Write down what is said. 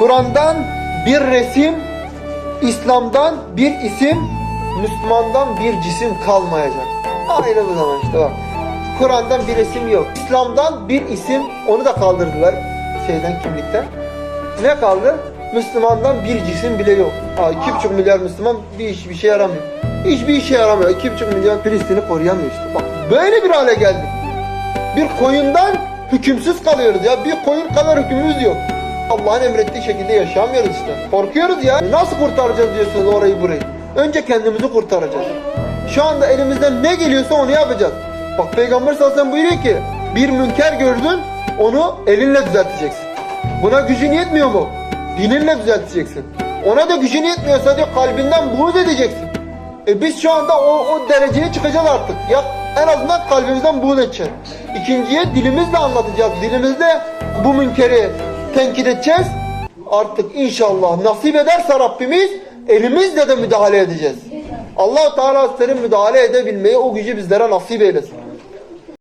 Kur'an'dan bir resim, İslam'dan bir isim, Müslüman'dan bir cisim kalmayacak. Aynı bu zaman işte bak. Kur'an'dan bir resim yok. İslam'dan bir isim, onu da kaldırdılar şeyden kimlikten. Ne kaldı? Müslümandan bir cisim bile yok. Ha, iki buçuk milyar Müslüman bir iş bir şey yaramıyor. Hiçbir işe yaramıyor. İki buçuk milyon Filistin'i koruyamıyor işte. Bak böyle bir hale geldik. Bir koyundan hükümsüz kalıyoruz ya. Bir koyun kadar hükmümüz yok. Allah'ın emrettiği şekilde yaşamıyoruz işte. Korkuyoruz ya. Nasıl kurtaracağız diyorsunuz orayı burayı. Önce kendimizi kurtaracağız. Şu anda elimizden ne geliyorsa onu yapacağız. Bak Peygamber sallallahu aleyhi ve sellem buyuruyor ki bir münker gördün onu elinle düzelteceksin. Buna gücün yetmiyor mu? Dininle düzelteceksin. Ona da gücün yetmiyorsa diyor kalbinden buğz edeceksin. E biz şu anda o, o dereceye çıkacağız artık. Ya en azından kalbimizden buğz edeceğiz. İkinciye dilimizle anlatacağız. Dilimizle bu münkeri tenkit edeceğiz. Artık inşallah nasip ederse Rabbimiz elimizle de müdahale edeceğiz. allah Teala Hazretleri müdahale edebilmeyi o gücü bizlere nasip eylesin.